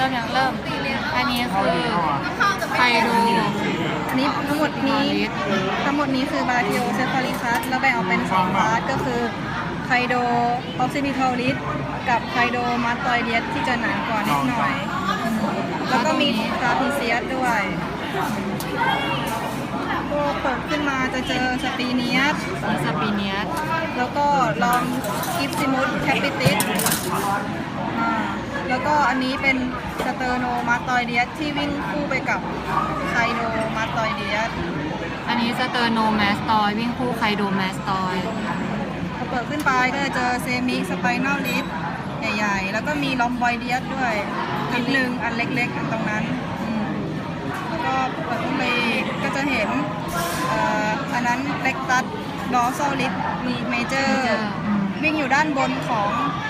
ริ่มยังเริ่ม อันนี้คือไคโดอันนี้ทั้งหมดนี้ทั้งหมดนี้คือบาราทิโอเซฟาริคัสแล้วแบ่งออกเป็นสองพาร์ทก็คือไคโดออกซิบิทอลิสกับไคโดมาตอยเดียสที่จะหนากว่านิดหน่อย แล้วก็มีทราพิเซียสด้วยก็เปิดขึ้นมาจะเจอสปีเนียสสปีเนียสแล้วก็ลองกิฟซิมุสแคปิติส ก็อันนี้เป็นสเตอร์โนมาตอยเดียสที่วิ่งคู่ไปกับไคโดมาตอยเดียสอันนี้สเตอร์โนแมสตอยวิ่งคู่ไคโดแมสตอยพอเปิดขึ้นไปก็จะเจอเซมิสไปนอลลิสใหญ่ๆ แล้วก็มีลอมบอยเดียสด้วยอันหนึ่งอันเล็กๆ อันตรงนั้นอืมแล้วก็เปิดขึ้นไปอีกก็จะเห็นเอ่ออันนั้นเล็กตัสดอซอลิสมีเมเจอเจร์ออืมวิ่งอยู่ด้านบนของเ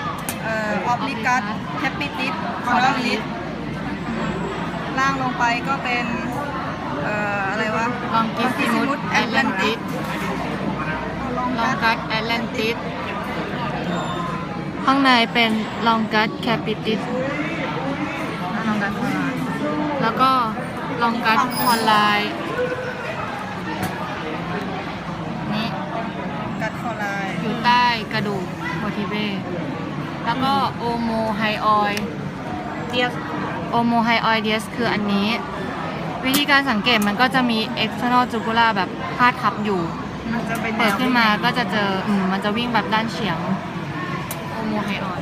ออฟลิกัสแฮปปี้ติสคอร์ลิสล่างลงไปก็เป็นเอ่ออะไรวะลองกิฟซิมุสแอตแลนติสลองลองกักัดสแอตแลนติสข้างในเป็นลองกัสแคปิติสลองกัดแล้วก็ลองกัสคอนไลน์นี่กัดคอลายอยู่ใต้กระดูกโมทิเบ แล้วก็โอโมไฮออยเดียสโอโมไฮออยเดียสคืออันนี้ วิธีการสังเกตมันก็จะมี external jugular แบบพาดทับอยู่มันจะเป็นแนเปิดวขึ้นมาก็จะเจออืมมันจะวิ่งแบบด้านเฉียงโอโมไฮออย